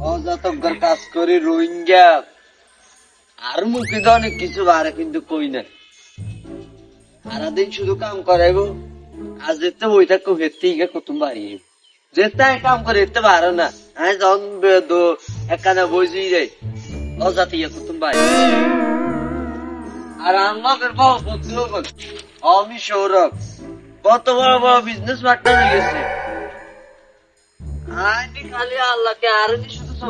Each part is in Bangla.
অজাতজ্ঞর কাজ করি, রোহিঙ্গা। আর মুখে তো অনেক কিছু বাড়ে কিন্তু কই না। সারাদিন শুধু কাম করাইবো আর যেতে বই থাকো হেতে ইগে কুতুম বাড়িয়ে যেতে কাম করে হেতে পারো না। আমি যখন বে- দো- একখানা বইছি রে অজাতি ইয়ে কুতুম বাড়ি আর আমাদের বদলো আমি সৌরভ কত বড় বড় বিজনেস পার্টনার হয়ে গেছে। আইনি খালি আল্লাহকে আর নি তো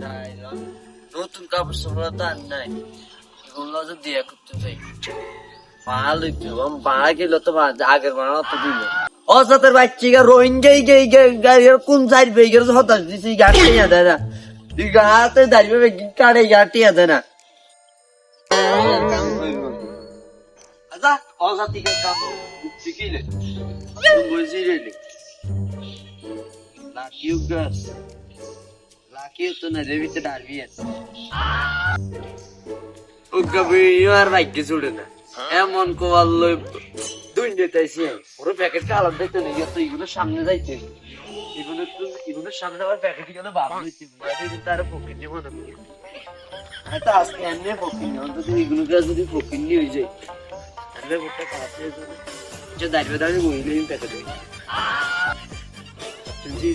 যাই তো নতুন কাপড় সমাল তো আর নাই এগুলো তো দিয়ে করতে চাই মাল হইতে বাড়া গেল তো আগের বাড়া তো দিল রোহিঙ্গা কোন সাইড বেগের হতাশ দিছি গাড়ি এই গাতে দাঁড়িয়ে কাড়ে গাড়ি আছে না আচ্ছা অজাতিকে কাম শিখিলে বুঝি রেলে লাকিও গাছ লাকিও তো না রেবিতে ডারবি আছে ও কবি আর ভাগ্যে ছুড়ে না এমন কোয়াল লই দুই নিতেছি ওর প্যাকেট কালো দেখতে নেই তো এগুলো সামনে যাইতে এগুলো তো এগুলোর সামনে আবার প্যাকেট গেলে বাপ হইতে কিন্তু আর পকেট মনে করি তো আজকে এমনি পকেট নিয়ে অন্তত এগুলো যদি পকেট হয়ে যায়। তাহলে কাছে যে দাঁড়িয়ে দাঁড়িয়ে বইলে আমি প্যাকেট। হই জি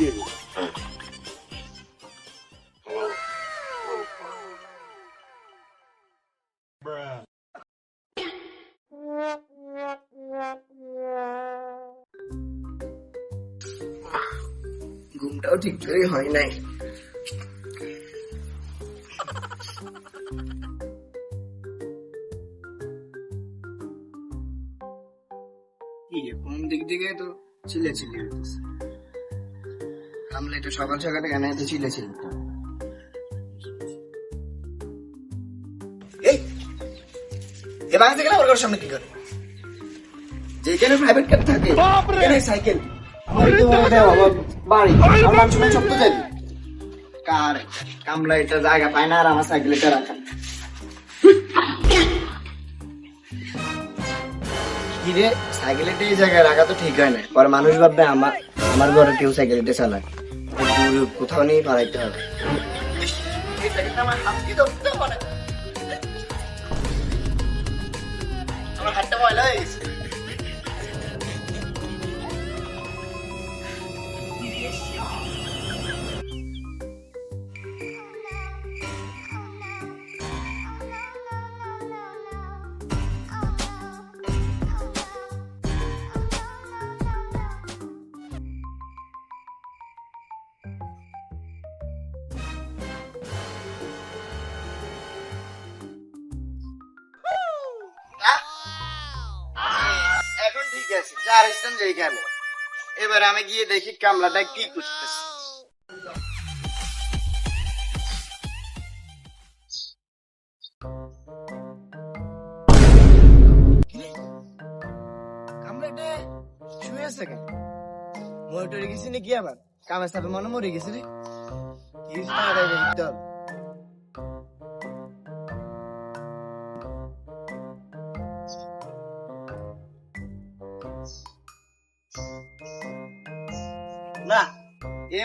ঘুমটাও ঠিক করে হয় নাই। কোন দিক থেকে তো চিলে চিলে হইতেছে? আমলে তো সকাল সকালে কেন এত চিলে চিলে এই এ বাংলাদেশ গেলে ওর সামনে কি করে? যেখানে প্রাইভেট কার থাকে সাইকেল সব তো যাবি কার? কামলা এটা জায়গা পায় না আর আমার সাইকেল এটা রাখা কি রে সাইকেল এটা এই জায়গায় রাখা তো ঠিক হয় না। পরে মানুষ ভাববে আমার আমার ঘরে কেউ সাইকেল এটা চালায় কোথাও নেই পালাইতে হবে। এই সাইকেলটা আমার হাত দিয়ে ধরতে এবার আমি গিয়ে দেখি কামলাটা কি করতেছে। মরে টরে গেছি নাকি আবার? কামের সাথে মনে মরে গেছি রে। কি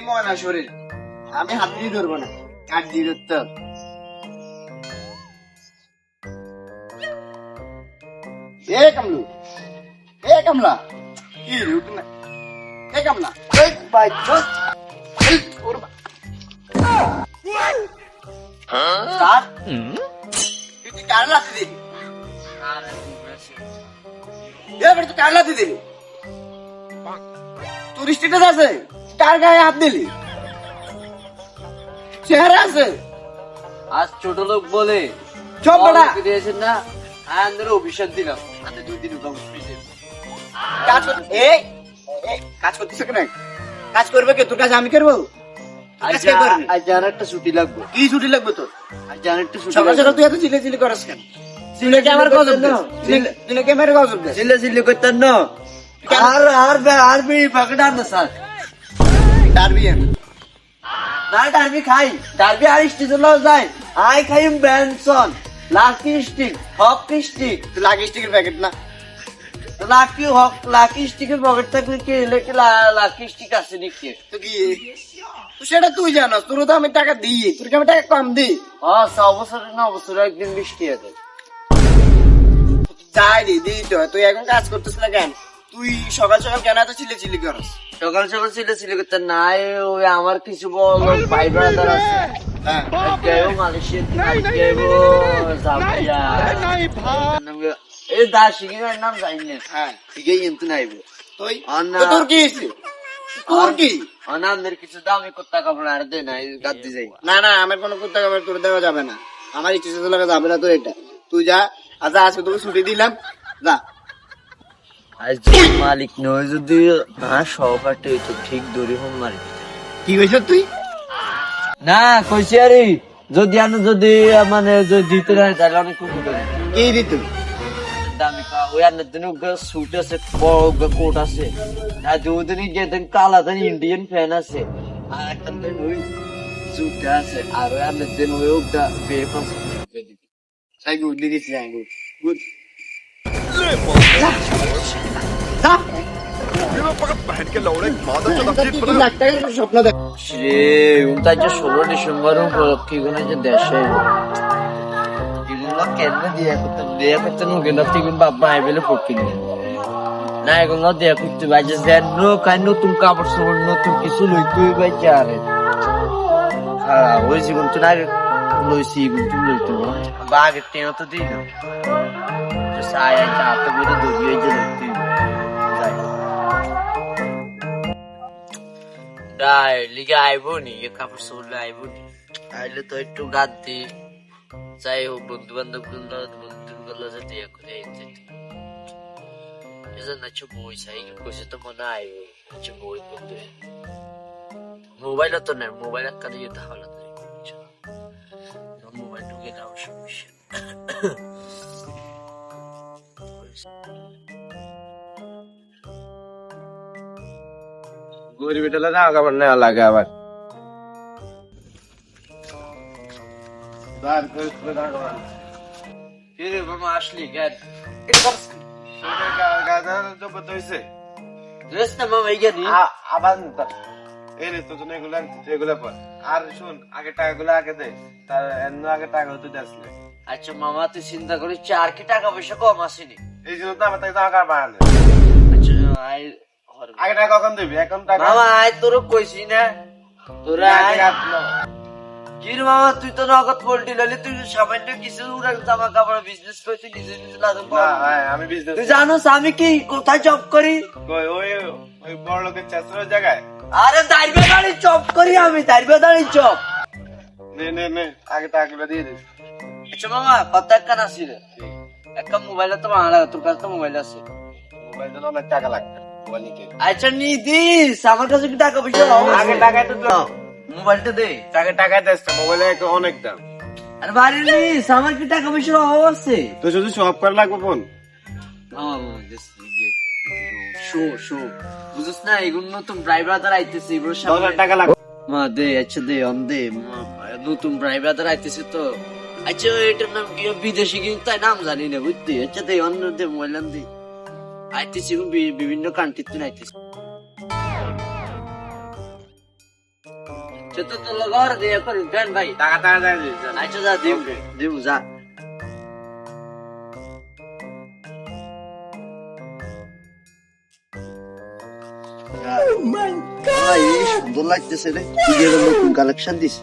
ময়না শরীর। আমি হাত দিয়ে ধরবো না। কাঠ দিয়ে ধরতে। এ কামলু এ কামলা। কি রে উঠ না। এ কামলা এই ভাই বস এই, ওর বা- স্যার তুই কার লাথি দিলি? স্টেটাস আছে? কার গায়ে হাত দিলি চেহারা আছে আজ ছোট লোক বলে বেটা দিয়েছেন না আয়ানদের অভিশাপ দিলাম হাতে দুই দিন কাজ এই কাজ করতেছে কেন কাজ করবে কে তোর কাজ আমি করব আজ জানার একটা ছুটি লাগবে কি ছুটি লাগবে তোর আজ জানার একটা ছুটি সকাল সকাল তুই এত চিলে চিলে করাস কেন চিলে কি আমার গজব দে চিলে কি আমার গজব চিল্লে করতেন না আর আর বে- আর বিড়ি প্যাকেট না স্যার ডারবি আমি। না ডারবি খাই। ডারবি আর স্টিজের যায় আই খাই Benson. Lucky stick hockey stick. তুই লাগিস টিকের প্যাকেট না। লাকি হক লাকি স্টিকের পকেট থাকলে কি লেখে লাকি স্টিক আছে নাকি? তো কি সেটা তুই জানো তোর তো আমি টাকা দিই। তোর আমি টাকা কম দিই? ও ছ বছরে ন বছরে একদিন বৃষ্টি আছে যাই রে দিই তো। তুই এখন কাজ করতেছ না কেন? তুই সকাল সকাল কেন এত চিল্লি চিল্লি করস? সকাল সকাল ছিল ছিল করতে নাই ওই আমার কিছু বড় ভাই ব্রাদার আছে। হ্যাঁ। এই নাম জানি না হ্যাঁ কিন্তু নাইব তুই। তো তোর কি অনামের কিছু দামি কুত্তা কাপড় আর দে না গাদ্দি যাই। না না আমার কোনো কুত্তা কাপড় তোর দেওয়া যাবে না। আমার ইচ্ছে লাগা যাবে না তোর এটা। তুই যা আচ্ছা আজকে তোকে ছুটি দিলাম। যা। আজ যদি মালিক নয় যদি না সহপাঠে তো ঠিক দড়ি হোম মারি কি হয়েছে তুই? না কইছি আরে যদি আনো যদি মানে যদি দিতে না তাহলে অনেক খুশি করি। কি দি তুই দামি কা ওই আনের দিন স্যুট আছে বড় কোট আছে। আর দুদিন গিয়ে দেন কালা দেন ইন্ডিয়ান ফ্যান আছে আর একটা দিন ওই আছে আর ওই আনের দিন ওই ওটা বেফ আছে সাই গুড দিছি গুড। শ্রী উনটা যে ষোলো ডিসেম্বর উপলক্ষে এগুলো আইবেলে পড়তে না এগুলো দিয়ে করতে বাইজে যেন কাই নতুন কাপড় চোপড় নতুন কিছু লইতে বাইজে আরে ওই জীবন তো না লইছি তুমি লইতে বাঘ টেন তো দিই না সাই চাপতে বলে দবিয়ে যে লইতে যাই। ডাই লিগে আইবো নি কাপড় চোপড় আইবো নি আইলে তো একটু গাদ দি যাই হোক বন্ধু বান্ধবগুলো বন্ধু গুলো যাতে ইয়ে করে যেতে এজন্য আচ্ছা বই চাই কইছে তো মনে আইবো আচ্ছা বই বন্ধু। মোবাইল তো না মোবাইল কানে যেতে হলো গরিব এটা না নেওয়া লাগে আবার। আসলি ইগানি আবার আর শুন আগে টাকাগুলো আগে দে। তার এমন আগে টাকা হতে যাসলে আচ্ছা মামা তুই চিন্তা করিস চার কি টাকা পয়সা কম আসেনি? এই জন্য তো আমার তাকে টাকা বাড়ালে। আচ্ছা। আগে টাকা কখন দিবি? এখন টাকা মামা আয় তোর কইছি না। তোরা আয়। মামা তুই তো নগদ পোল্ট্রি ললি তুই সামান্য কিছু উড়াল জামা কাপড় বিজনেস করে তুই নিজে নিজে লাগাম হ্যাঁ, আমি বিজনেস তুই জানোস আমি কি কোথায় জব করি? ওই ওই ওই বড় লোকের চাষের জায়গায়? আরে দাঁড়িয়ে দাঁড়িয়ে জব করি আমি দাঁড়িয়ে দাঁড়িয়ে জব নে নে নে আগে টাকাগুলো দিয়ে দিস আচ্ছা মামা কত একটা আসি রে। একটা মোবাইল তো ভাঙা তোর কাছে তো মোবাইল আছে। মোবাইল জন্য অনেক টাকা লাগবে। আচ্ছা নি দিস আমার কাছে কি টাকা পয়সা? আগে টাকায় তো দাও। মোবাইলটা দে। টাকা টাকা দিস মোবাইলে অনেক দাম। আরে বাড়ি নিস আমার কি টাকা পয়সার অভাব আছে? তো শুধু সব করে লাগবে ফোন? Show show. বুঝছ না এগুলো নতুন ড্রাইভার আইতেছে এগুলোর দশ টাকা লাগবে। মা দে আচ্ছা দে অন দে। মা, নতুন ড্রাইভার আইতেছে তো। আচ্ছা এটার নাম কি? বিদেশি কিন্তু তাই নাম জানি না বুঝলি? আচ্ছা দে অন্য দে মোবাইল নাম দে। আইতেছে এবং বি- বিভিন্ন কান্ট্রিতে আচ্ছা তো তো লগর দে এখন দেন ভাই টাকা টাকা দেয় দিস আচ্ছা যা দিব। দিব যা। ভাই, এই সুন্দর লাগতেছে রে। তুই নতুন কালেকশন দিস।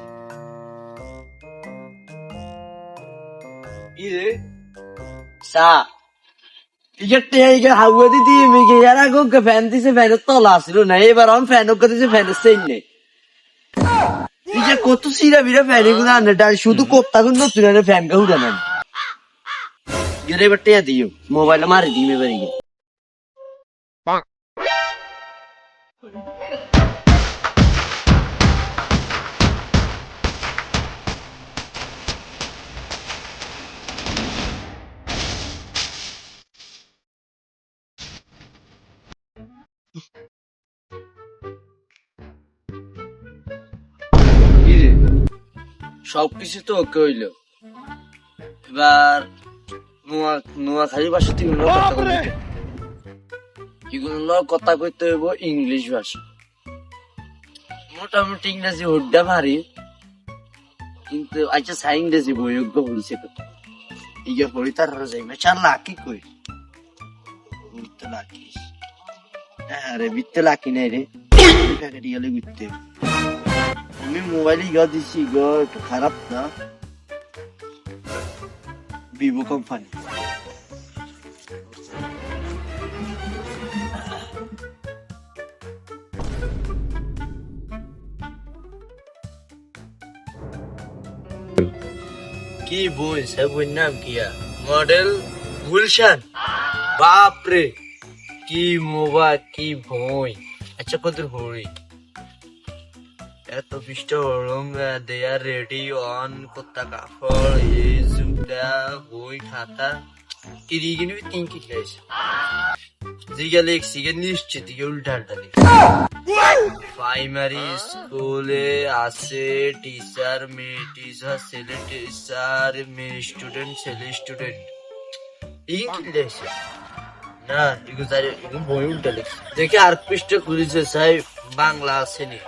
টিকেট এইকে হাউয়া দিদি মিকে এরা গো ফ্যান দিছে ফ্যানের তলা আসছিল না, এবার আমি ফ্যান ওকে দিছে ফ্যানের সেন নেই। যে কত সিরা বিরা ফ্যান এগুলো আনে ডাল শুধু কোপ্তা গুলো নতুন আনে ফ্যান কে উড়ে নেন। গেরে বটে দিও, মোবাইল মারি দিই এবারে সবকিছু তো ওকে হইল। এবার নোয়া নোয়াখালী ভাষা থেকে কথা কইতে এগুলো কথা কইতে হইব ইংলিশ ভাষা। মোটামুটি ইংরেজি হুড্ডা ভারী কিন্তু আচ্ছা সাই ইংরেজি বইযোগ্য বলছে কথা ইয়ে পড়ি তার যাইবে চার লাকি কই? বিত্তে লাকি হ্যাঁ রে বিত্তে লাকি নাই রে। প্যাকেট গেলে বিত্তে আমি মোবাইলে ইয়া দিছি গো একটু খারাপ না ভিভো কোম্পানি কি বই সে বইয়ের নাম কি মডেল গুলশান বাপরে কি মোবাইল কি বই আচ্ছা কত হরি এত পৃষ্ঠ হরম দে রেডি অন কোত্তা কাপড় এই জুতা, বই, খাতা। কিরি কিনে তিন কি খাইছে? লেখছি গে নিশ্চিত, গে উল্টা উল্টা প্রাইমারি স্কুলে আছে টিচার মেয়ে টিচার ছেলে টিচার মেয়ে স্টুডেন্ট ছেলে স্টুডেন্ট এই কি লেখছে না এগুলো বই উল্টা লেখছে দেখে আর পৃষ্ঠ খুলেছে সাই বাংলা আসেনি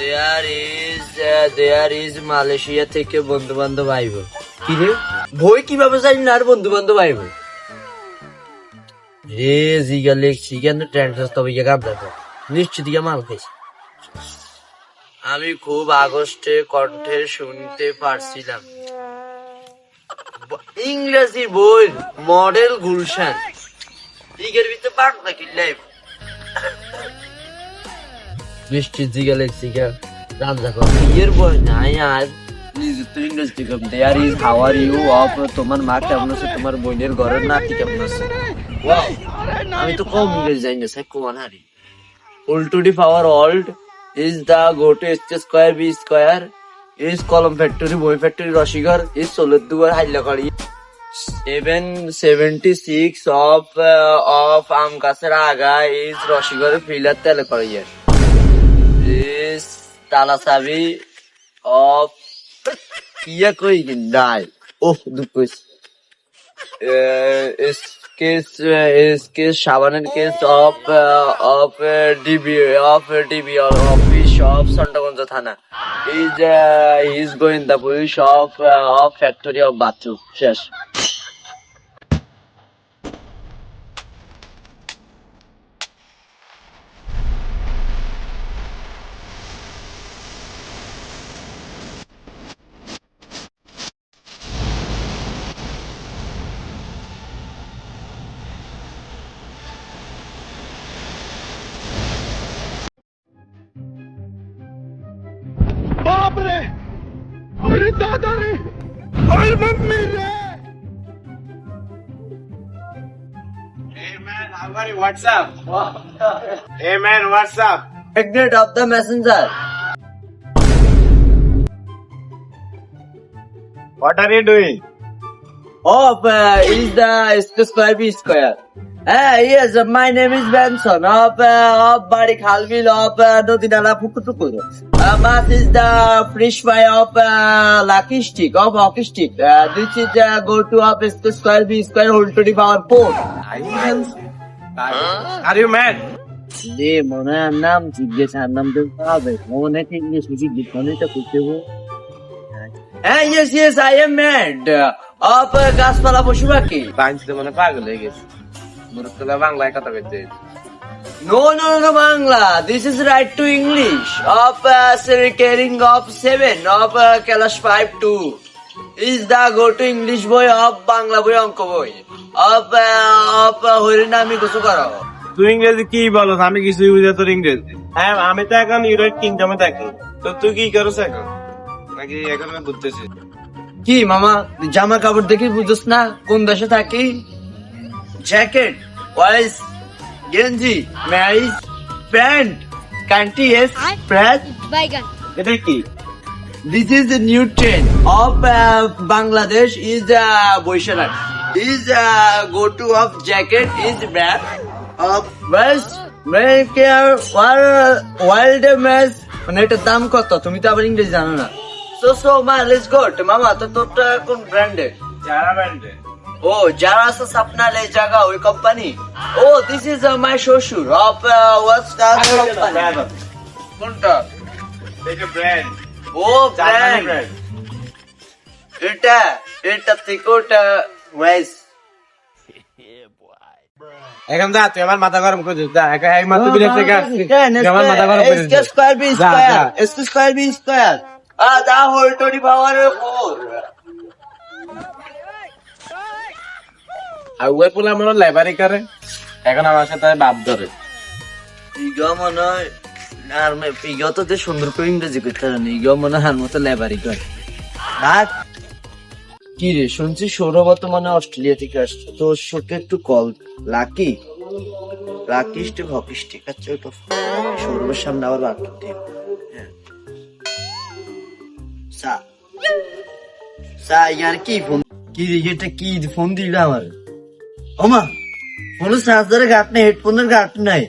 there is there is Malaysia থেকে বন্ধু বান্ধব আইব। কি রে? বই কীভাবে জানি না আর বন্ধু বান্ধব আইব? রে জিগা লেখছি কেন? ট্রেন্ডস তবে কাম দেখো নিশ্চিত ইয়ে মাল খাইছি। আমি খুব আগস্টে কণ্ঠে শুনতে পারছিলাম। ইংরেজি বই, মডেল গুলশান। ইগের ভিতরে পাঠ নাকি লাইভ নিশ্চিত জিগা লেখছি কে রাম দেখো ইয়ের বই নাই আর। নিজে তো ইংরেজি কম there is how are you of তোমার মা কেমন আছে? তোমার বোনের ঘরের নাতি কেমন আছে? আমি তো কম ইংরেজি জানি না sir come on hurry. Old to D power old is the go to S square B square is কলম ফ্যাক্টরি বই ফ্যাক্টরি রসিগর ইজ সোলের দুয়ার হাইলাকাড়ি seven seventy six of of আম গাছের আগা ইজ রসিগর ফিলার তেলে করে ইজ তালা চাবি অফ কই নাই? ওহ দুঃখ কেস is কেস সাবানের case, of of, DB of, DB office, of Santaganj থানা। Is is going the police of of factory of, bathroom, শেষ। बाप रे अरे दादा रे अरे मम्मी रे Hey man, how are you? What's up? Hey man, what's up? Pregnant of the messenger. What are you doing? Of uh, is the square square. Uh, yes, uh, my name is Benson of uh, of Bari Khalbil of uh, Nodinala Pukutukur. Uh, is the fresh fry of uh, Lucky Stick of Hockey Stick. Uh, this is uh, go to of square B square whole to the power four. Are you mad? রে মনে হয় নাম জিজ্ঞেস আর নাম তো হবে মনে ঠিক ইংলিশ জিজ্ঞেস মনে তো করতে হ্যাঁ yes yes I am mad of গাছপালা পশু পাখি বাঞ্চিতে মনে পাগল হয়ে গেছে মুরুতলা বাংলায় কথা কইতে No, no, no, Bangla. This is right to English. Of uh, caring of seven of uh, class five two is the go to English boy of Bangla boy অঙ্ক boy of uh, of uh, হরিনামি কিছু করো তুই ইংরেজি কি বলো আমি কিছুই বুঝে তোর ইংরেজি হ্যাঁ আমি তো এখন ইউরোপ কিংডমে থাকি তো তুই কি করছ এখন নাকি এখন আমি বুঝতেছি কি মামা জামা কাপড় দেখি বুঝছ না কোন দেশে থাকি জ্যাকেট ওয়াইস গেঞ্জি ম্যারিজ প্যান্ট ক্যান্টি এস ফ্র্যাশ বাইগান এটা কি? This is the new train of Bangladesh is বৈশালাট is go to of jacket is bag of west maker war wild match মানে এটার দাম কত? তুমি তো আবার ইংরেজি জানো না। তো সো মা লেটস গো মামা তো তোরটা কোন ব্র্যান্ডে যারা ও যারা sa sapna লে jaga ওই কোম্পানি ও দিস ইজ মাই শ্বশুর অফ ওয়াজ uh, কোনটা? এটা ব্র্যান্ড ও ব্র্যান্ড এটা এটা টিকট ওয়াইজ এখন যা তুই আমার মাথা গরম করে দিস এক এক মাত্র বিলেট থেকে হ্যাঁ, আসছিস হ্যাঁ, আমার মাথা গরম করে this. Square B square square B square. Uh the whole to the power four আর ওই পোলা মনে লেবারি করে এখন আমার সাথে বাপ ধরে ইগো মনে হয় আর ইগো তো যে সুন্দর করে ইংরেজি করতে পারে না ইগো মনে হয় মতো লেবারি করে আর কি রে শুনছি সৌরভ তো মানে অস্ট্রেলিয়া থেকে আসছে। তো শোকে একটু call. Lucky? Lucky stick hockey stick আচ্ছা ওটা সৌরভের সামনে আবার হ্যাঁ। সা সা ইয়ার কি ফোন কি রে এটা কি ফোন দিল আমার? ওমা ফোনের চার্জারের গাট নাই হেডফোনের গাট নাই।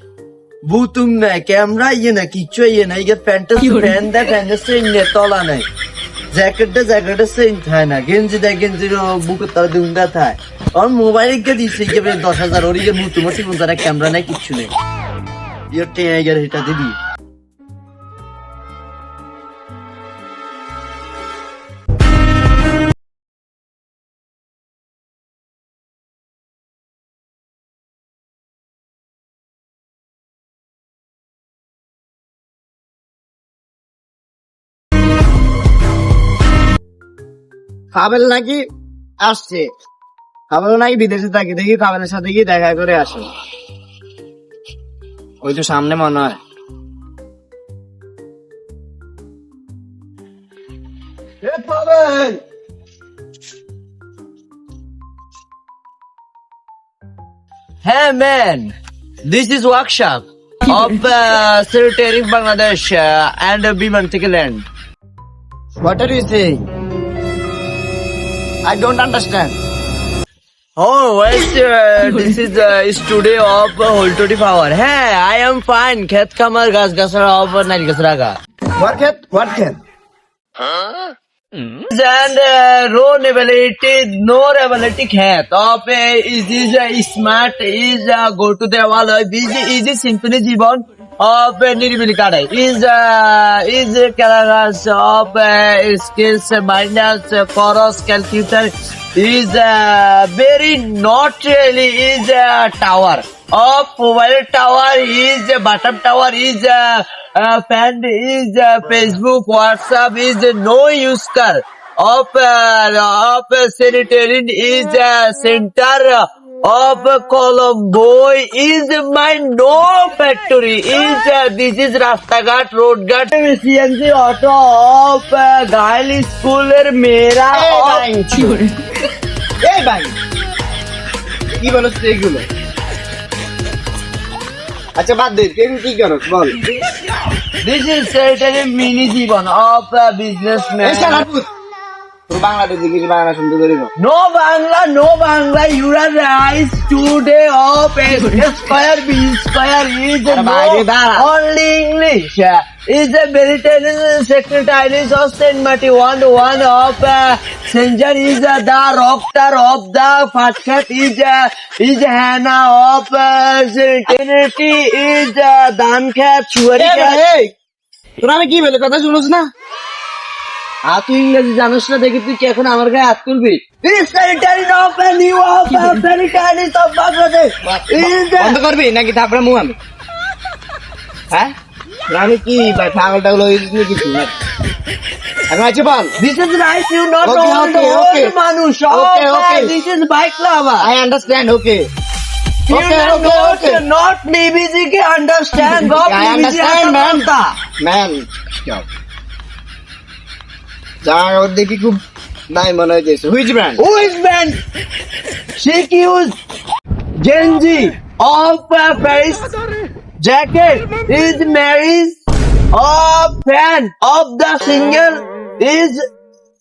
বুতুম নাই ক্যামেরা ইয়ে না কিচ্ছু ইয়ে না ইয়ে প্যান্টের প্যান্ট দেয় প্যান্টের সেন নেই তলা নাই। জ্যাকেটটা জ্যাকেটের সেন থাকে না গেঞ্জি দেয় গেঞ্জির বুকের তলা দুঙ্গা থাকে আমার মোবাইল কে দিচ্ছে ইয়ে দশ হাজার ওর ইয়ে বুতুম ঠিক তারা ক্যামেরা নাই কিচ্ছু নেই। ইয়ে টেনে গেলে এটা দিদি কাবেল নাকি আসছে। কাবেল নাকি বিদেশে থাকে দেখি কাবেলের সাথে গিয়ে দেখা করে আসে। ওই তো সামনে মনে হয়। হ্যাঁ man this is workshop Bangladesh and বিমান থেকে land What are you saying? I don't understand. Oh, wait, uh, this is the studio of uh, Holtoti Power. Hey, I am fine. Khet kamar gas gasara of Nal gasraga. What khet? What khet? Huh? And uh, row ability, no ability khet. Of uh, is this uh, smart? Is uh, go to the wall? Is is simply jibon? Of uh, নিরিবিলি কাটাই is uh, is ক্যালাগাস of uh, skills minus uh, chorus calculator is uh, very not really is uh, tower of mobile tower is uh, bottom tower is uh, uh, fan is uh, Facebook WhatsApp uh, of uh, uh, uh, Colombo is my no factory is uh, this is Rastaghat Road Ghat CNC auto of uh, Gail school er mera এই ভাই কি বলো এগুলো আচ্ছা বাদ দে তুই কি করো বল this is sanitary mini Jibon of a বাংলাদেশে কিছু বাংলা শুনতে করি না No Bangla, no Bangla, you are right today of a square B square is Aረ বাইরে no only English. Is a military secretary of Saint Mati one one of uh, Senjar is uh, the doctor of the Fatkat is uh, is Hannah of uh, Trinity is uh, Dankhat Chuari তোরা আমি কি বলে কথা শুনোস না আর তুই ইংরেজি জানিস না দেখি তুই কি এখন আমার গায়ে হাত তুলবি বন্ধ করবি নাকি তারপরে মুখ আমি হ্যাঁ আমি কি ভাই পাগল টাগল হয়ে গেছিস নাকি তুই এখন আছে বল this is right you not Okay, okay, the okay. মানুষ Okay, okay. This is bike lover I understand okay Okay, okay, okay. to not BBC can understand. I understand, man. বলতা। যার দেখি খুব নাই মনে হইতেছে which brand which brand see কিউজ Gen Z of Paris jacket is marriage of fan of the single is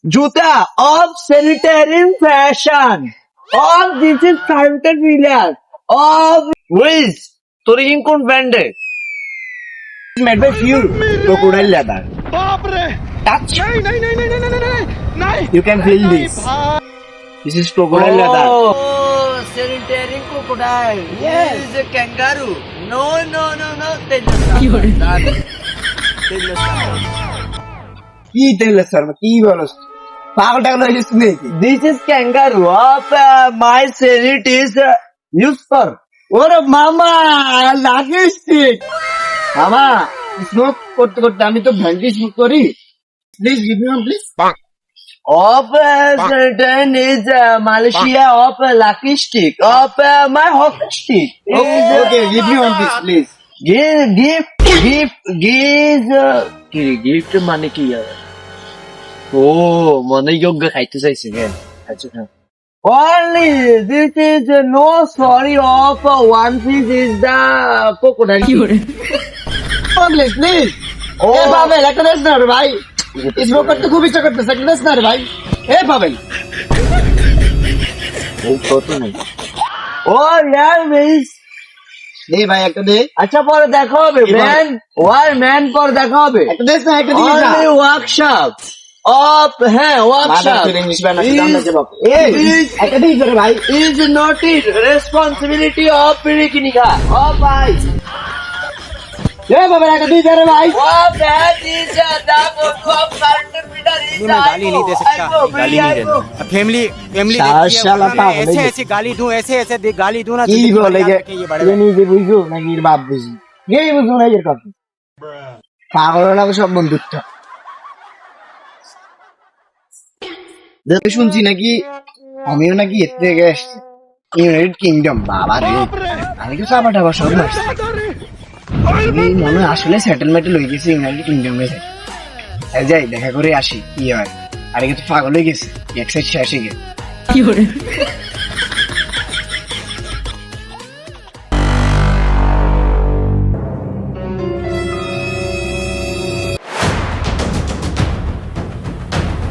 জুতা of স্যানিটারিন fashion of this is fronted ভিলার of who's তোর কোন মেড বাই ফিউ Touch. नहीं नहीं नहीं नहीं नहीं नहीं नहीं You can feel this. This is crocodile rather. Oh, sanitarian crocodile. Yes. This is a kangaroo. No, no, no, no. কি তেলের শর্মা কি বলস পাগল টাগল হয়ে যাচ্ছে নাকি this is kangaroo of my সেরিট is use for ওর মামা লাগে স্টিক মামা স্মোক করতে করতে আমি তো ভ্যান্ডি স্মোক করি please give me one please Of uh, certain is uh, Malaysia of uh, lucky stick. Of uh, my hockey stick. Is, uh, okay give me one please please Give, gift, gift, gives, uh, কি রে, gift মানে কি আর? ও মনে যোগ্য খাইতে চাইছে হ্যাঁ আচ্ছা হ্যাঁ Only this is uh, no sorry of uh, one piece is the crocodile. Please please ও পাবেল একটা দেশ না রে ভাই স্মোক করতে খুব ইচ্ছা দেখা হবে ম্যান ওয়ার ম্যান দেখা হবে। একটা দে না অফ হ্যাঁ ওয়ার্কশপ ইংলিশ বানা জানতে বাপ একটা ভাই। এ বাবা একটা দিস রে ভাই Oh, that is uh, the photo of Carpenter is मैं गाली नहीं दे सकता गाली नहीं देना फैमिली फैमिली शाला- शाला पागल है ऐसे ये। ऐसे गाली दूं ऐसे ऐसे दे- गाली दूं ना কি जिंदगी भर বলে याद যে रखें ये बड़े এ নিজে বুঝো নাকি এর বাপ বুঝি এই বুঝো না এর কথা পাগল না সব বন্ধুত্ব দেখে শুনছি নাকি আমিও নাকি এর থেকে এসছি ইউনাইটেড কিংডম বাবা রে আমি তো চাপা টাপা সব মারছি মনে আসলে সেটেলমেন্ট লই গেছি ইউনাইটেড কিংডমে যাই, দেখা করে আসি, কি হয়। আরে তো পাগল হয়ে গেছে, এক সাইড শেষ হয়ে গেছে।